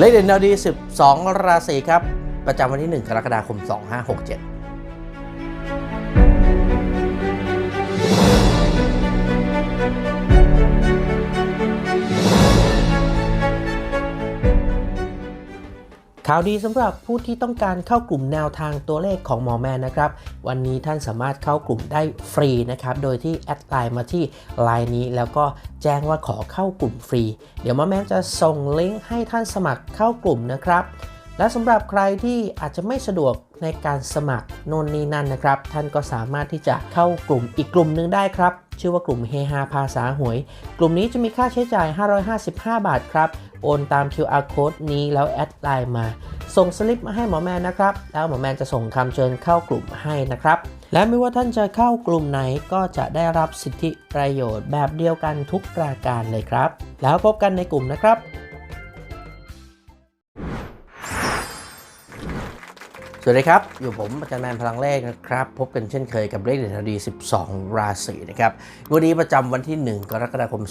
เลขเด่นดาวดี 12 ราศีครับ ประจำวันที่ 1 กรกฎาคม 2567 ข่าวดีสำหรับผู้ที่ต้องการเข้ากลุ่มแนวทางตัวเลขของหมอแมนนะครับ วันนี้ท่านสามารถเข้ากลุ่มได้ฟรีนะครับ โดยที่แอดไลน์มาที่ไลน์นี้แล้วก็แจ้งว่าขอเข้ากลุ่มฟรี เดี๋ยวหมอแมนจะส่งลิงก์ให้ท่านสมัครเข้ากลุ่มนะครับ และสำหรับใครที่อาจจะไม่สะดวกในการสมัครโน่นนี่นั่นนะครับ ท่านก็สามารถที่จะเข้ากลุ่มอีกกลุ่มหนึ่งได้ครับ ชื่อว่ากลุ่มเฮฮาภาษาหวย กลุ่มนี้จะมีค่าใช้จ่าย 555 บาทครับ โอนตาม QR code นี้แล้วแอดไลน์มา ส่งสลิปมาให้หมอแมนนะครับ แล้วหมอแมนจะส่งคำเชิญเข้ากลุ่มให้นะครับ และไม่ว่าท่านจะเข้ากลุ่มไหนก็จะได้รับสิทธิประโยชน์แบบเดียวกันทุกประการเลยครับ แล้วพบกันในกลุ่มนะครับ วัสดีครับ อยู่ผมอาจารย์แมนพลังเลขนะครับ พบกันเช่นเคยกับเลขเด่นดี 12 ราศีนะครับวันนี้ประจำวันที่ 1 กรกฎาคม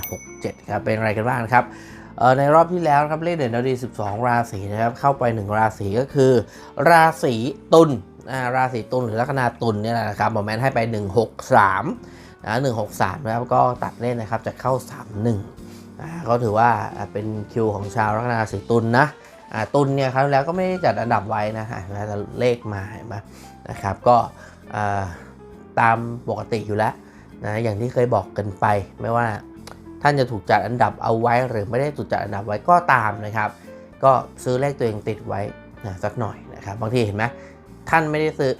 2567 ครับ เป็นอะไรกันบ้างนะครับในรอบที่แล้วครับเลขเด่นดี 12 ราศีนะครับ เข้าไป 1 ราศีก็คือ ราศีตุลราศีตุลหรือลัคนาตุลเนี่ยนะครับหมอแมนให้ไป 163นะ163นะครับก็ตัดเล่นนะครับจะเข้า 31อ่าก็ถือว่าเป็นคิวของชาวลัคนาราศีตุลนะ ตุนเนี่ยครั้งที่แล้วก็ไม่ได้จัดอันดับไว้นะฮะแต่เลขมาเห็นไหมนะครับก็ตามปกติอยู่แล้วนะอย่างที่เคยบอกกันไป ไม่ว่าท่านจะถูกจัดอันดับเอาไว้ หรือไม่ได้ถูกจัดอันดับไว้ก็ตามนะครับ ก็ซื้อเลขตัวเองติดไว้นะสักหน่อยนะครับบางทีเห็นไหมท่านไม่ได้ซื้อ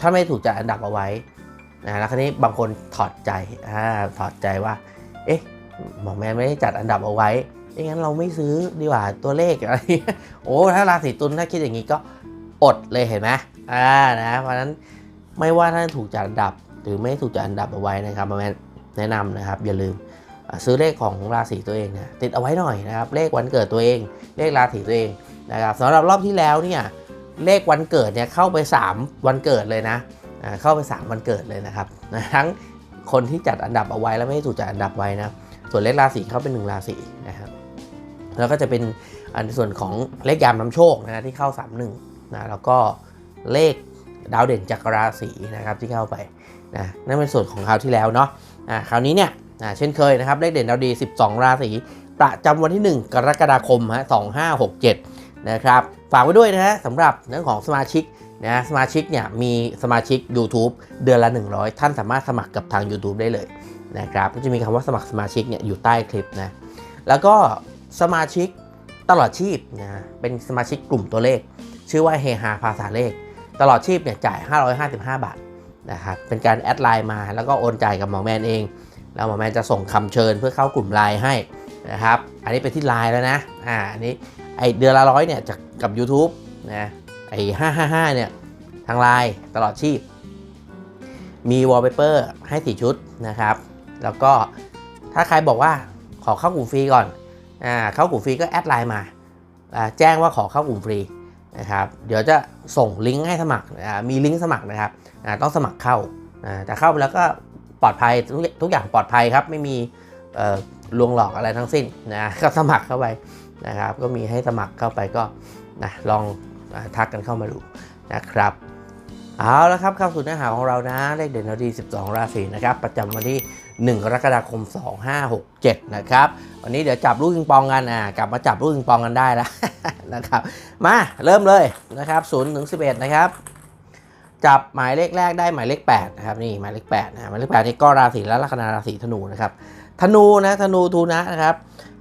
ท่านไม่ได้ถูกจัดอันดับเอาไว้นะแล้วคราวนี้บางคนถอดใจอ่าถอดใจว่า เอ๊ะหมอแมนไม่ได้จัดอันดับเอาไว้ ไม่างนั้นเราไม่ซื้อดีกว่าตัวเลขอะไรโอ้ถ้าราศีตุลถ้าคิดอย่างนี้ก็อดเลยเห็นไหมอ่านะเพราะนั้นไม่ว่าท่านถูกจัดอันดับ หรือไม่ถูกจัดอันดับเอาไว้นะครับแม่แนะนำนะครับ อย่าลืมซื้อเลขของราศีตัวเองเนี่ยติดเอาไว้หน่อยนะครับ เลขวันเกิดตัวเอง เลขราศีตัวเองนะครับสำหรับรอบที่แล้วเนี่ยเลขวันเกิดเนี่ยเข้าไป 3 วันเกิดเลยนะอ่าเข้าไป 3 วันเกิดเลยนะครับทั้งคนที่จัดอันดับเอาไว้และไม่ถูกจัดอันดับไว้นะส่วนเลขราศีเข้าเป็นหนึ่งราศีนะครับ แล้วก็จะเป็นอันส่วนของเลขยามนำโชคนะที่เข้า 31นะแล้วก็เลขดาวเด่นจักรราศีนะครับที่เข้าไปนะนั่นเป็นส่วนของคราวที่แล้วเนาะอ่าคราวนี้เนี่ยอ่าเช่นเคยนะครับเลขเด่นดาวดี 12 ราศีประจำวันที่ 1 กรกฎาคมฮะ2567นะครับฝากไว้ด้วยนะฮะสำหรับเรื่องของสมาชิกนะสมาชิกเนี่ยมีสมาชิก YouTube เดือนละ 100 ท่านสามารถสมัครกับทาง YouTube ได้เลยนะครับก็จะมีคำว่าสมัครสมาชิกเนี่ยอยู่ใต้คลิปนะแล้วก็ สมาชิกตลอดชีพนะเป็นสมาชิกกลุ่มตัวเลข ชื่อว่าเฮฮาภาษาเลข ตลอดชีพเนี่ยจ่าย 555 บาทนะครับเป็นการแอดไลน์มาแล้วก็โอนจ่ายกับหมอแมนเอง แล้วหมอแมนจะส่งคำเชิญเพื่อเข้ากลุ่มไลน์ให้นะครับอันนี้ไปที่ไลน์แล้วนะอ่าอันนี้ไอเดือนละร้อยเนี่ยจากกับ YouTube นะไอ555เนี่ยทางไลน์ตลอดชีพ มีวอลเปเปอร์ให้ 4 ชุดนะครับ แล้วก็ถ้าใครบอกว่าขอเข้ากลุ่มฟรีก่อน เข้ากลุ่มฟรีก็แอดไลน์มาอ่าแจ้งว่าขอเข้ากลุ่มฟรีนะครับเดี๋ยวจะส่งลิงก์ให้สมัครอ่ามีลิงก์สมัครนะครับอ่าต้องสมัครเข้าอ่าแต่เข้าไปแล้วก็ปลอดภัยทุกทุกอย่างปลอดภัยครับไม่มีลวงหลอกอะไรทั้งสิ้นนะก็สมัครเข้าไปนะครับ ก็มีให้สมัครเข้าไปก็นะลองอทักกันเข้ามาดูนะครับเอาละครับเข้าสู่เนื้อหาของเรานะเลขเด่นเราดี 12 ราศีนะครับ ประจำวันที่ 1กรกฎาคม 2567 นะครับ วันนี้เดี๋ยวจับลูกปิงปองกันอ่ากลับมาจับลูกปิงปองกันได้แล้วนะครับ มาเริ่มเลยนะครับ0ถึง11 นะครับ จับหมายเลขแรกได้หมายเลข8นะครับนี่หมายเลข8นะหมายเลข8นี่ก็ราศีและลัคนาราศีธนูนะครับธนูนะธนูทูนะนะครับ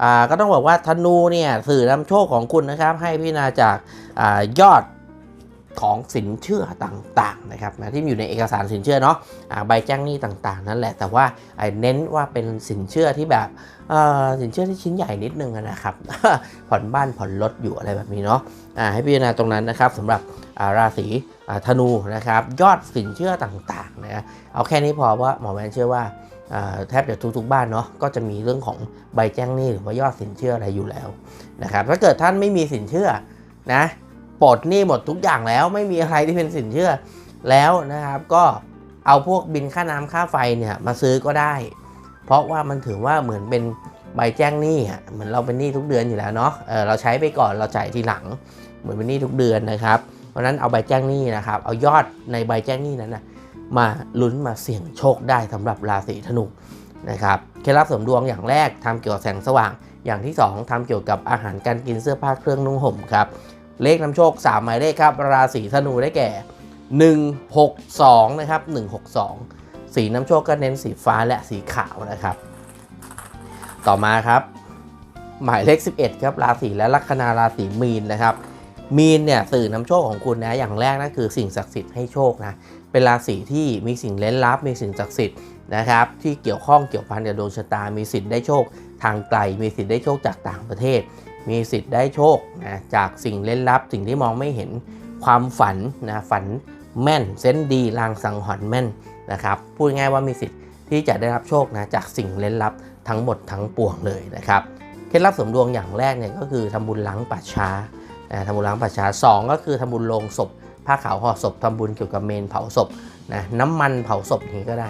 อ่าก็ต้องบอกว่าธนูเนี่ยสื่อนำโชคของคุณนะครับ ให้พิจารณาจากอายอด ของสินเชื่อต่างๆนะครับนะที่อยู่ในเอกสารสินเชื่อเนาะใบแจ้งหนี้ต่างๆ นั่นแหละแต่ว่าเน้นว่าเป็นสินเชื่อที่แบบสินเชื่อที่ชิ้นใหญ่นิดนึงนะครับผ่อนบ้านผ่อนรถอยู่อะไรแบบนี้เนาะให้พิจารณาตรงนั้นนะครับสำหรับราศีธนูนะครับ ยอดสินเชื่อต่างๆนะเอาแค่นี้พอว่าหมอแมนเชื่อว่าแทบจะทุกๆบ้านเนาะก็จะมีเรื่องของใบแจ้งหนี้หรือว่ายอดสินเชื่ออะไรอยู่แล้วนะครับถ้าเกิดท่านไม่มีสินเชื่อนะ ปลดหนี้หมดทุกอย่างแล้วไม่มีอะไรที่เป็นสินเชื่อแล้วนะครับก็เอาพวกบินค่าน้ำค่าไฟเนี่ยมาซื้อก็ได้ เพราะว่ามันถือว่าเหมือนเป็นใบแจ้งหนี้อะเหมือนเราเป็นหนี้ทุกเดือนอยู่แล้วเนาะเออเราใช้ไปก่อนเราจ่ายทีหลัง เหมือนเป็นหนี้ทุกเดือนนะครับ เพราะนั้นเอาใบแจ้งหนี้นะครับ เอายอดในใบแจ้งหนี้นั้นนะมาลุ้นมาเสี่ยงโชคได้สำหรับราศีธนูนะครับเคล็ดลับเสริมดวงอย่างแรกทำเกี่ยวกับแสงสว่าง อย่างที่ 2ทำเกี่ยวกับอาหารการกินเสื้อผ้าเครื่องนุ่งห่มครับ เลขนำโชค 3 หมายเลขครับ ราศีธนูได้แก่ 162 นะครับ 162 สีน้ำโชคก็เน้นสีฟ้าและสีขาวนะครับ ต่อมาครับ หมายเลข 11 ครับราศีและลัคนาราศีมีนนะครับ มีนเนี่ยสื่อนำโชคของคุณนะอย่างแรกนะคือสิ่งศักดิ์สิทธิ์ให้โชคนะเป็นราศีที่มีสิ่งเล้นลับ มีสิ่งศักดิ์สิทธิ์นะครับที่เกี่ยวข้องเกี่ยวพันกับดวงชะตา มีสิทธิ์ได้โชคทางไกล มีสิทธิ์ได้โชคจากต่างประเทศ มีสิทธิ์ได้โชคนะจากสิ่งเล้นลับ สิ่งที่มองไม่เห็นความฝันนะฝันแม่นเซนดีลางสังหรณ์แม่นนะครับพูดง่ายว่ามีสิทธิ์ที่จะได้รับโชคนะจากสิ่งเล้นลับทั้งหมดทั้งปวงเลยนะครับเคล็ดลับสมดวงอย่างแรกเนี่ยก็คือทำบุญล้างป่าช้านะทำบุญล้างป่าช้าสองก็คือทำบุญลงศพผ้าขาวห่อศพทำบุญเกี่ยวกับเมนเผาศพ นะน้ำมันเผาศพนี้ก็ได้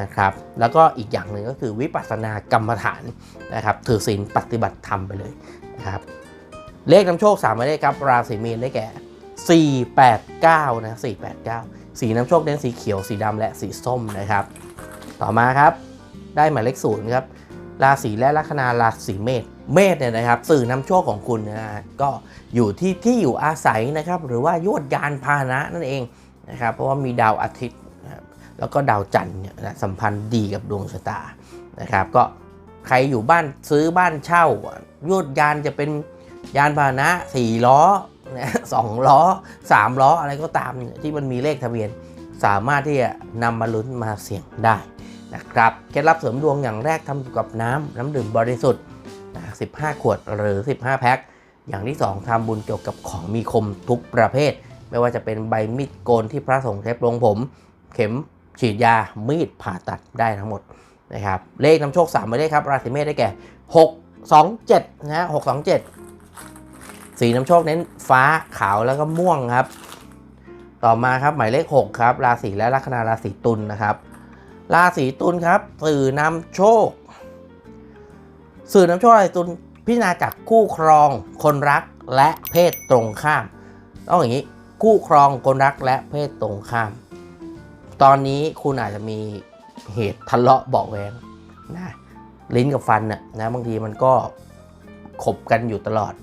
นะครับแล้วก็อีกอย่างหนึ่งก็คือวิปัสสนากรรมฐานนะครับถือศีลปฏิบัติธรรมไปเลยนะครับเลขนำโชค3หมายเลขครับราศีมีนได้แก่ 489นะ489 สีน้ำโชคเน้นสีเขียวสีดำและสีส้มนะครับ ต่อมาครับได้หมายเลขศูนย์ครับราศีและลัคนาราศีเมษเมษเนี่ยนะครับ สื่อนำโชคของคุณนะก็อยู่ที่ที่อยู่อาศัยนะครับ หรือว่ายวดยานพาหนะนั่นเอง นะครับเพราะว่ามีดาวอาทิตย์นะครับแล้วก็ดาวจันทร์เนี่ยนะสัมพันธ์ดีกับดวงชะตานะครับ ก็ใครอยู่บ้านซื้อบ้านเช่ายวดยานจะเป็นยานพาหนะสี่ล้อนะสองล้อสามล้ออะไรก็ตามที่มันมีเลขทะเบียน สามารถที่จะนำมาลุ้นมาเสี่ยงได้นะครับเคล็ดลับเสริมดวงอย่างแรกทำเกี่ยวกับน้ำน้ำดื่มบริสุทธิ์นะ15 ขวดหรือ 15 แพ็คอย่างที่ 2ทำบุญเกี่ยวกับของมีคมทุกประเภท ไม่ว่าจะเป็นใบมีดโกนที่พระสงฆ์ใช้ปลงผม เข็มฉีดยามีดผ่าตัดได้ทั้งหมดนะครับเลขนำโชค3หมายเลขครับราศีเมษได้แก่ 6 2 7นะฮะ6 2 7สีน้ำโชคเน้นฟ้าขาวแล้วก็ม่วงครับ ต่อมาครับหมายเลข 6 ครับ ราศีและลัคนาราศีตุลนะครับ ราศีตุลครับสื่อนำโชค สื่อนำโชคราศีตุลพิจารณาจากคู่ครอง คนรักและเพศตรงข้ามต้องอย่างนี้ คู่ครองคนรักและเพศตรงข้าม ตอนนี้คุณอาจจะมีเหตุทะเลาะเบาะแวงนะลิ้นกับฟันน่ะนะบางทีมันก็ขบกันอยู่ตลอด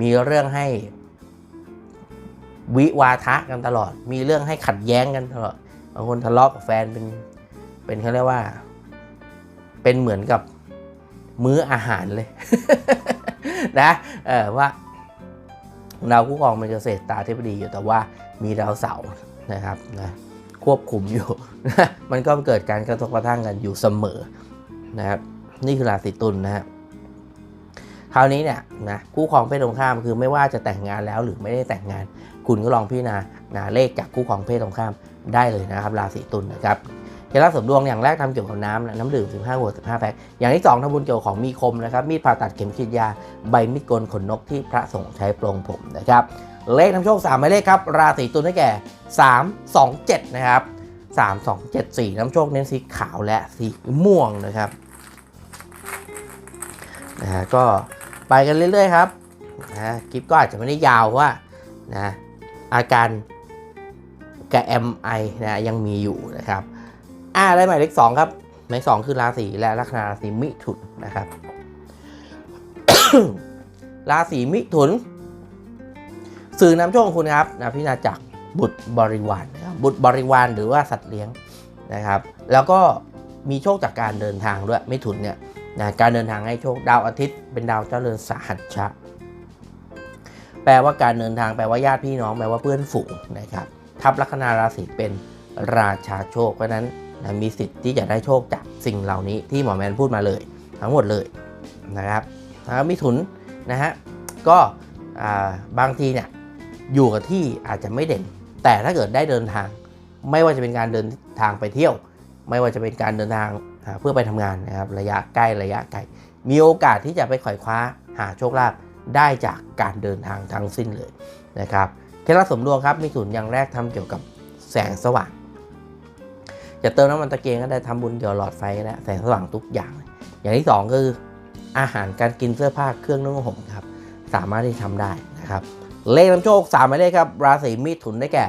มีเรื่องให้วิวาทะกันตลอด มีเรื่องให้ขัดแย้งกันตลอดบางคนทะเลาะกับแฟนเป็นเป็นเขาเรียกว่า เป็นเหมือนกับมื้ออาหารเลย นะเออว่า ดาวคู่ครองเป็นเกษตรตาธิบดีอยู่แต่ว่ามีดาวเสาร์นะครับนะควบคุมอยู่ มันก็เกิดการกระทบกระทั่งกันอยู่เสมอนะครับนี่คือราศีตุลนะฮะคราวนี้เนี่ยนะคู่ครองเพศตรงข้ามคือไม่ว่าจะแต่งงานแล้วหรือไม่ได้แต่งงาน คุณก็ลองพิจารณานะเลขจากคู่ครองเพศตรงข้ามได้เลยนะครับ ราศีตุลนะครับ ล็ดลับเสริมดวงอย่างแรกทำเกี่ยวกับน้ำน้ำดื่ม 15ขวด15 แพ็คอย่างที่ 2ทำบุญเกี่ยวกับของมีคมนะครับมีดผ่าตัดเข็มฉีดยาใบมีดกนขนนกที่พระสงฆ์ใช้ปลงผมนะครับเลขนำโชค3หมายเลขครับ ราศีตุลได้แก่ 3 2 7 นะครับ 3 2 7 4น้ำโชคเน้นสีขาวและสีม่วงนะครับนะฮะก็ไปกันเรื่อยๆครับนะคลิปก็อาจจะไม่ได้ยาวว่านะอาการแกบ MI นะยังมีอยู่นะครับ อ่าได้หมายเลขสองครับ หมายเลขสองคือราศีและลัคนาราศีมิถุนนะครับ ราศีมิถุน สื่อนำโชคของคุณครับนะพิจารณาจากบุตรบริวารนะครับบุตรบริวารหรือว่าสัตว์เลี้ยงนะครับ แล้วก็มีโชคจากการเดินทางด้วยมิถุนเนี่ยนะการเดินทางให้โชคดาวอาทิตย์เป็นดาวเจ้าเรือนสหัชชะ แปลว่าการเดินทางแปลว่าญาติพี่น้องแปลว่าเพื่อนฝูงนะครับ ทับลัคนาราศีเป็นราชาโชคเพราะนั้น นะมีสิทธิ์ที่จะได้โชคจากสิ่งเหล่านี้ที่หมอแมนพูดมาเลย ทั้งหมดเลยนะครับแล้วมิถุนนะฮะก็บางทีเนี่ยอยู่กับที่อาจจะไม่เด่น แต่ถ้าเกิดได้เดินทาง ไม่ว่าจะเป็นการเดินทางไปเที่ยว ไม่ว่าจะเป็นการเดินทางเพื่อไปทำงานนะครับระยะใกล้ระยะไกลมีโอกาสที่จะไปขวอยคว้าหาโชคลาภได้จากการเดินทางทั้งสิ้นเลยนะครับเคล็ดลับสมดวงครับมิถุนอย่างแรกทำเกี่ยวกับแสงสว่าง จะเติมน้ำมันตะเกียงก็ได้ทำบุญเกี่ยวหลอดไฟก็ได้แสงสว่างทุกอย่าง อย่างที่สองคืออาหารการกินเสื้อผ้าเครื่องนุ่งห่มครับ สามารถที่ทำได้นะครับ เลขนำโชค3หมายเลขครับ ราศีมิถุนได้แก่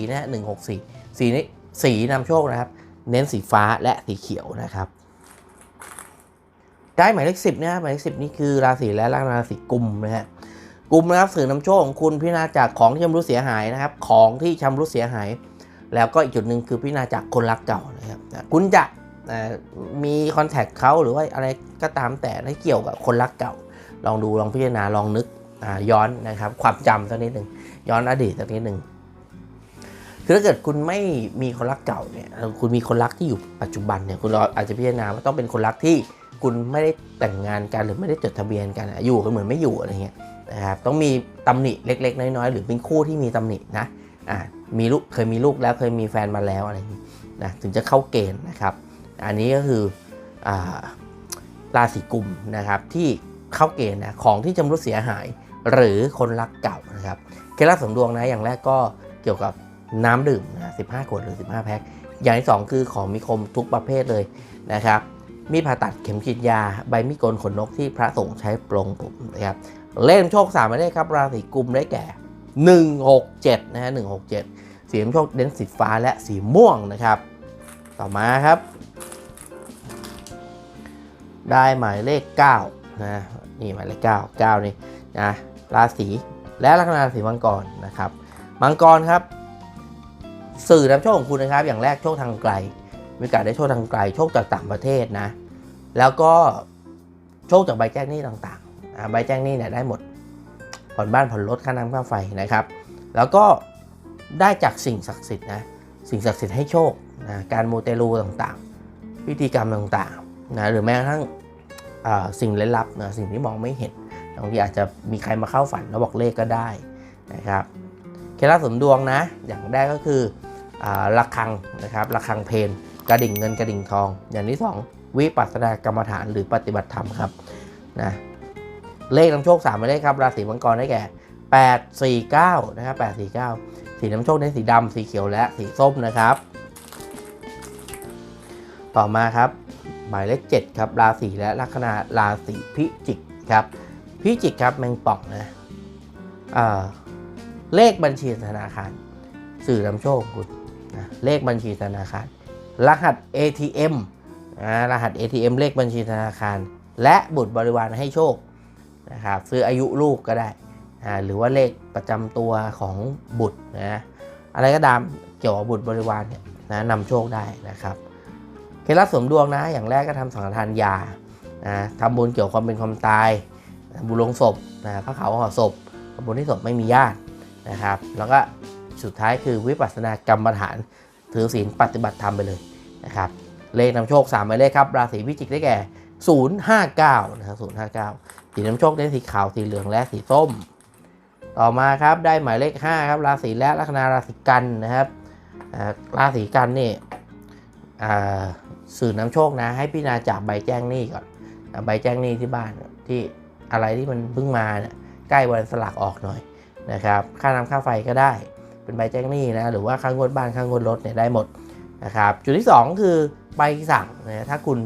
164นะฮะ164สีนี้สีนำโชคนะครับ เน้นสีฟ้าและสีเขียวนะครับ ได้หมายเลข10นะหมายเลข10นี่คือราศีและลัคนาราศีกุมนะฮะกุมนะครับสื่อนำโชคของคุณพิจารณาจากของที่ชำรุดเสียหายนะครับ ของที่ชำรุดเสียหาย แล้วก็อีกจุดหนึ่งคือพิจารณาจากคนรักเก่านะครับคุณจะมีคอนแทคเขาหรือว่าอะไรก็ตามแต่ที่เกี่ยวกับคนรักเก่า ลองดูลองพิจารณาลองนึกย้อนนะครับ ความจำสักนิดหนึ่งย้อนอดีตสักนิดหนึ่งคือถ้าเกิดคุณไม่มีคนรักเก่าเนี่ยคุณมีคนรักที่อยู่ปัจจุบันเนี่ยคุณอาจจะพิจารณาว่าต้องเป็นคนรักที่คุณไม่ได้แต่งงานกันหรือไม่ได้จดทะเบียนกันอะอยู่กันเหมือนไม่อยู่อะไรเงี้ยนะครับต้องมีตำหนิเล็ก ๆ น้อยๆหรือเป็นคู่ที่มีตำหนินะอ่า มีลูกเคยมีลูกแล้วเคยมีแฟนมาแล้วอะไรอย่างนี้นะถึงจะเข้าเกณฑ์นะครับ อันนี้ก็คืออราศีกุมนะครับที่เข้าเกณฑ์นะของที่ชำรุดเสียหาย หรือคนรักเก่านะครับเคล็ดลับสมดวงนะอย่างแรกก็เกี่ยวกับน้ำดื่มนะ15ขวดหรือ 15 แพ็คอย่างที่สองคือของมีคมทุกประเภทเลยนะครับมีผ่าตัดเข็มฉีดยา ใบมีดโกนขนนกที่พระสงฆ์ใช้ปลงผมนะครับเล่มโชคสามไม่ได้ครับ ราศีกุมได้แก่ 167 นะฮะ167 สีน้ำโชคเด่นสีฟ้าและสีม่วงนะครับ ต่อมาครับ ได้หมายเลข9นะนี่หมายเลข9 9นี่นะราศีและลัคนาราศีมังกรนะครับ มังกรครับ สื่อนำโชคของคุณนะครับ อย่างแรกโชคทางไกล มีโอกาสได้โชคทางไกล โชคจากต่างประเทศนะ แล้วก็โชคจากใบแจ้งหนี้ต่างๆใบแจ้งหนี้เนี่ยได้หมดผ่อนบ้านผ่อนรถค่าน้ำค่าไฟนะครับ แล้วก็ ได้จากสิ่งศักดิ์สิทธิ์นะสิ่งศักดิ์สิทธิ์ให้โชคนะการมูเตลูต่างๆ พิธีกรรมต่างๆนะหรือแม้กระทั่งสิ่งลึกลับนะสิ่งที่มองไม่เห็นบางทีอาจจะมีใครมาเข้าฝันแล้วบอกเลขก็ได้นะครับเคล็ดลับสมดวงนะ อย่างแรกก็คืออาระฆังนะครับระฆังเพลกระดิ่งเงินกระดิ่งทอง อย่างที่สองวิปัสสนากรรมฐานหรือปฏิบัติธรรมครับนะเลขนำโชค3หมเลขครับราศีมังกรได้แก่ 849 นะครับ 849 สีน้ำโชคในสีดำสีเขียวและสีส้มนะครับ ต่อมาครับ หมายเลข7ครับ ราศีและลัคนาราศีพิจิกครับ พิจิกครับแมงป่องนะเลขบัญชีธนาคาร สื่อนำโชคคุณนะเลขบัญชีธนาคาร รหัส ATM นะรหัส ATM เลขบัญชีธนาคาร และบุตรบริวารให้โชคนะครับซื้ออายุลูกก็ได้ หรือว่าเลขประจำตัวของบุตรนะอะไรก็ตามเกี่ยวกับบุตรบริวารเนี่ยนะนำโชคได้นะครับเคล็ดลับสมดวงนะอย่างแรกก็ทำสังฆทานยานะทำบุญเกี่ยวกับความเป็นความตายบุญลงศพนะพระเขาห่อศพทำบุญที่ศพไม่มีญาตินะครับ แล้วก็สุดท้ายคือวิปัสสนากรรมฐานถือศีลปฏิบัติธรรมไปเลยนะครับเลขนำโชค3หมายเลขครับ ราศีพิจิกได้แก่ 059 นะครับ 059 สีน้ำโชคได้สีขาว สีเหลือง และสีส้ม ต่อมาครับได้หมายเลข 5 ครับ ราศีและลัคนาราศีกันนะครับราศีกันนี่สื่อนำโชคนะ ให้พิจารณาจากใบแจ้งหนี้ก่อน ใบแจ้งหนี้ที่บ้านที่อะไรที่มันเพิ่งมาเนี่ยใกล้วันสลากออกหน่อยนะครับ ค่าน้ำค่าไฟก็ได้ เป็นใบแจ้งหนี้นะหรือว่าค่างวดบ้านค่างวดรถเนี่ยได้หมดนะครับจุดที่ 2 คือใบสั่งนะถ้าคุณ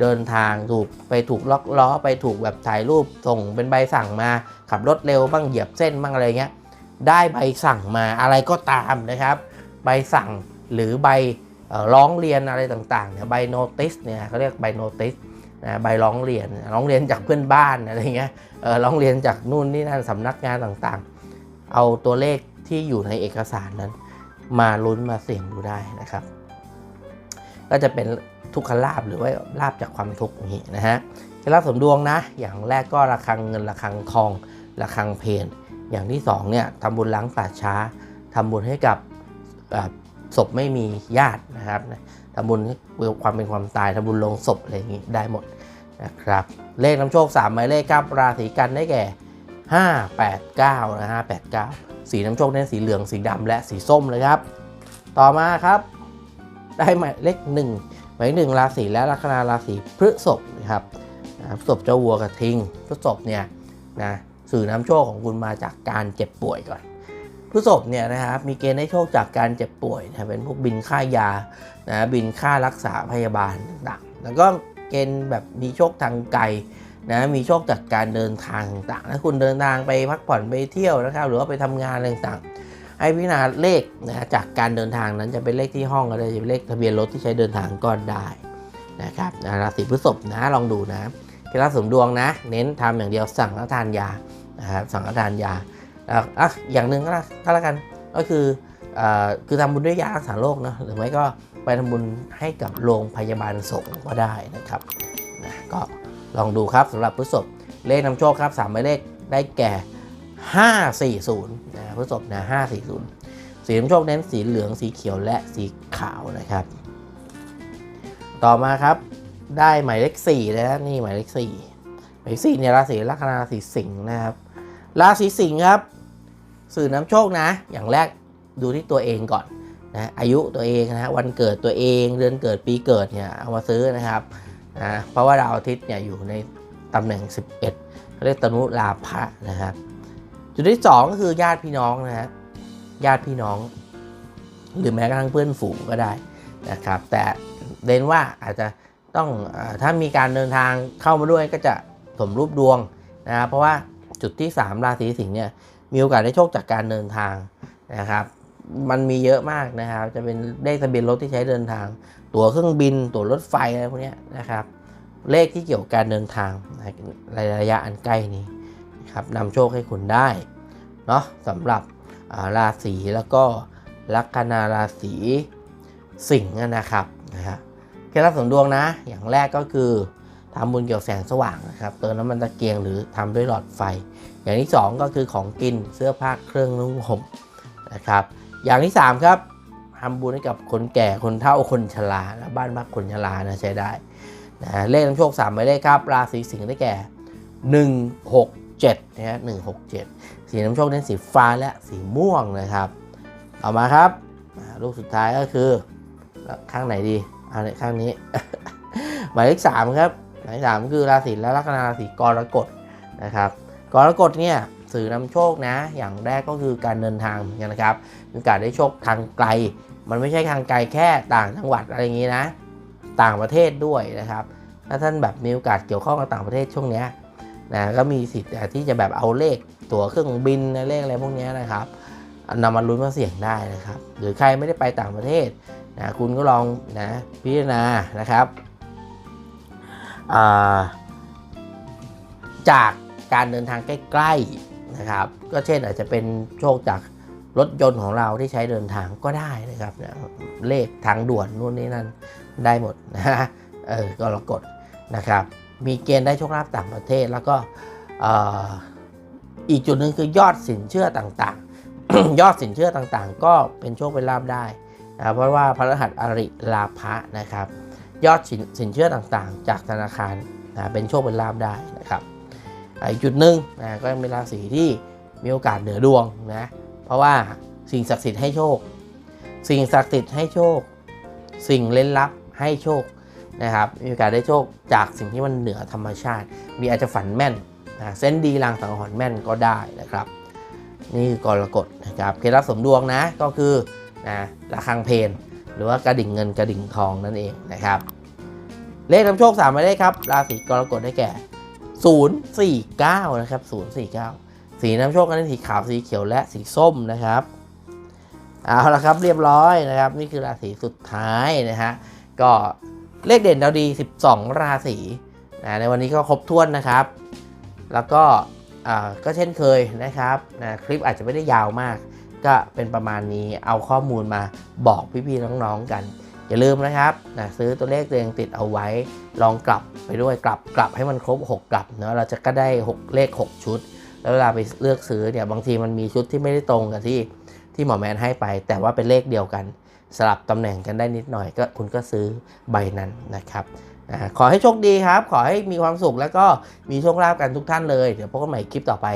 เดินทางถูกไปถูกล็อกล้อไปถูกแบบถ่ายรูปส่งเป็นใบสั่งมา ขับรถเร็วบ้างเหยียบเส้นบ้างอะไรเงี้ยได้ใบสั่งมาอะไรก็ตามนะครับ ใบสั่งหรือใบร้องเรียนอะไรต่างๆเนี่ยใบโนติสเนี่ยเขาเรียกใบโนติสนะใบร้องเรียนร้องเรียนจากเพื่อนบ้านอะไรเงี้ยร้องเรียนจากนู่นนี่นั่นสำนักงานต่างๆ เอาตัวเลขที่อยู่ในเอกสารนั้น มาลุ้นมาเสี่ยงดูได้นะครับ ก็จะเป็นทุกขลาบหรือว่าลาบจากความทุกข์อย่างนี้นะฮะเคล็ดลับสมดวงนะ อย่างแรกก็ระฆังเงินระฆังทองระฆังเพนอย่างที่สองเนี่ยทำบุญล้างป่าช้าทำบุญให้กับศพไม่มีญาตินะครับทำบุญเพื่อความเป็นความตายทำบุญลงศพอะไรอย่างนี้ได้หมดนะครับเลขนำโชค3หมายเลขครับราศีกันได้แก่ 589นะ589 สีน้ำโชคเน้นสีเหลืองสีดำและสีส้มเลยครับ ต่อมาครับ ได้หมายเลขหนึ่งหมายเลขหนึ่งราศีและลัคนาราศีพฤษภนะครับพฤษภเจ้าวัวกระทิงพฤษภเนี่ยนะสื่อน้ำโชคของคุณมาจากการเจ็บป่วยก่อนพฤษภเนี่ยนะครับมีเกณฑ์ได้โชคจากการเจ็บป่วยนะเป็นพวกบินค่ายานะบินค่ารักษาพยาบาลต่างๆแล้วก็เกณฑ์แบบมีโชคทางไกลนะมีโชคจากการเดินทางต่างๆถ้าคุณเดินทางไปพักผ่อนไปเที่ยวนะครับหรือว่าไปทำงานอะไรต่าง ให้พิจารณาเลขนะจากการเดินทางนั้นจะเป็นเลขที่ห้องก็ได้จะเป็นเลขทะเบียนรถที่ใช้เดินทางก็ได้นะครับราศีพฤษภนะลองดูนะเคล็ดลับสมดวงนะ เน้นทำอย่างเดียวสั่งแล้วทานยานะครับสั่งแล้วทานยาแล้วอะอย่างหนึ่งก็แล้วกันก็คือคือทำบุญด้วยยารักษาโรคเนะหรือไม่ก็ไปทำบุญให้กับโรงพยาบาลสงฆ์ก็ได้นะครับนะก็ลองดูครับสำหรับพฤษภเลขนำโชคครับสามหมายเลขได้แก่ 540นะพฤษภนะ540 สีนำโชคเน้นสีเหลืองสีเขียวและสีขาวนะครับ ต่อมาครับได้หมายเลข4นะนี่หมายเลข4หมายเลข4เนี่ยราศีลัคนาราศีสิงห์นะครับ ราศีสิงห์ครับ สื่อน้ำโชคนะ อย่างแรกดูที่ตัวเองก่อนนะอายุตัวเองนะวันเกิดตัวเองเดือนเกิดปีเกิดเนี่ยเอามาซื้อนะครับนะเพราะว่าดาวอาทิตย์เนี่ยอยู่ในตำแหน่ง 11เขาเรียกตนุลาภะนะครับ จุดที่ 2 ก็คือญาติพี่น้องนะฮะญาติพี่น้อง หรือแม้กระทั่งเพื่อนฝูงก็ได้นะครับ แต่เน้นว่าอาจจะต้องอถ้ามีการเดินทางเข้ามาด้วยก็จะสมรูปดวงนะครับเพราะว่าจุดที่ 3 ราศีสิงห์เนี่ยมีโอกาสได้โชคจากการเดินทางนะครับ มันมีเยอะมากนะครับ จะเป็นเลขทะเบียนรถที่ใช้เดินทาง ตั๋วเครื่องบิน ตั๋วรถไฟอะไรพวกนี้นะครับ เลขที่เกี่ยวกับการเดินทางในระยะอันใกล้นี้ นะครับนำโชคให้คุณได้เนาะสำหรับาราศีแล้วก็ลัคนาราศีสิงห์นะครับนะครับเคล็ดลับเสริมดวงนะ อย่างแรกก็คือทำบุญเกี่ยวแสงสว่างนะครับเติมน้ำมันตะเกียงหรือทำด้วยหลอดไฟ อย่างที่ 2 ก็คือของกินเสื้อผ้าเครื่องนุ่งห่มนะครับอย่างที่ 3 ครับทำบุญให้กับคนแก่คนเฒ่าคนชรานะบ้านพักคนชรานะใช้ได้นะเลขนำโชค3หมายเลขครับ ราศีสิงห์ได้แก่ 1 6 7นะฮะ167 สีน้ำโชคเน้นสีฟ้าและสีม่วงนะครับ เอามาครับลูกสุดท้ายก็คือข้างไหนดีเอาเนี่ยข้างนี้ หมายเลข3ครับหมายเลขสามคือราศีและลัคนาราศีกรกฎนะครับกรกฎเนี่ยสื่อนำโชคนะ อย่างแรกก็คือการเดินทางนนนะครับมีโอกาสได้โชคทางไกล มันไม่ใช่ทางไกลแค่ต่างจังหวัดอะไรอย่างนี้นะ ต่างประเทศด้วยนะครับ ถ้าท่านแบบมีโอกาสเกี่ยวข้องกับต่างประเทศช่วงเนี้ย นะก็มีสิทธิ์ที่จะแบบเอาเลขตั๋วเครื่องบินเลขอะไรพวกนี้นะครับนำมาลุ้นมาเสี่ยงได้นะครับ หรือใครไม่ได้ไปต่างประเทศนะคุณก็ลองนะพิจารณานะครับาจากการเดินทางใกล้ๆนะครับ ก็เช่นอาจจะเป็นโชคจากรถยนต์ของเราที่ใช้เดินทางก็ได้นะครับนะเลขทางด่วนนู่นนี่นั่นได้หมดนะฮะเออก็เรากดนะครับ มีเกณฑ์ได้โชคลาภต่างประเทศ แล้วก็อ,อีกจุดหนึ่งคือยอดสินเชื่อต่างๆ ยอดสินเชื่อต่างๆ ก็เป็นโชคเป็นลาภได้นะเพราะว่าพระรหัสอริลาภะนะครับ ยอดสินสินเชื่อต่างๆ จากธนาคารนะเป็นโชคเป็นลาภได้นะครับอีกจุดหนึ่งนะก็เป็นราศีที่มีโอกาสเหนือดวงนะเพราะว่าสิ่งศักดิ์สิทธิ์ให้โชค สิ่งศักดิ์สิทธิ์ให้โชค สิ่งเล่นลับให้โชค นะครับมีโอกาสได้โชคจากสิ่งที่มันเหนือธรรมชาติ มีอาจจะฝันแม่นนะเส้นดีลางสังหรณ์แม่นก็ได้นะครับ นี่คือกรกฎนะครับเคล็ดลับสมดวงนะก็คือนะระฆังเพลหรือว่ากระดิ่งเงินกระดิ่งทองนั่นเองนะครับ เลขนำโชค3หมายเลขครับ ราศีกรกฎได้แก่ 049 นะครับ 049 สีนำโชคกันเป็นสีขาวสีเขียวและสีส้มนะครับเอาละครับเรียบร้อยนะครับ นี่คือราศีสุดท้ายนะฮะก็ เลขเด่นดาวดี 12 ราศีนะในวันนี้ก็ครบถ้วนนะครับ แล้วก็ก็เช่นเคยนะครับนะคลิปอาจจะไม่ได้ยาวมาก ก็เป็นประมาณนี้เอาข้อมูลมาบอกพี่ๆน้องๆกัน อย่าลืมนะครับนะซื้อตัวเลขตัวเองติดเอาไว้ ลองกลับไปด้วยกลับกลับให้มันครบ 6 กลับเนาะเราจะก็ได้ 6 เลข 6 ชุด แล้วเวลาไปเลือกซื้อเนี่ยบางทีมันมีชุดที่ไม่ได้ตรงกับที่ที่หมอแมนให้ไป แต่ว่าเป็นเลขเดียวกัน สลับตำแหน่งกันได้นิดหน่อยก็คุณก็ซื้อใบนั้นนะครับขอให้โชคดีครับ ขอให้มีความสุขแล้วก็มีโชคลาภกันทุกท่านเลย เดี๋ยวพบกันใหม่คลิปต่อไป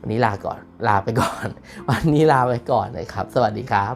วันนี้ลาก่อนลาไปก่อน วันนี้ลาไปก่อนนะครับ สวัสดีครับ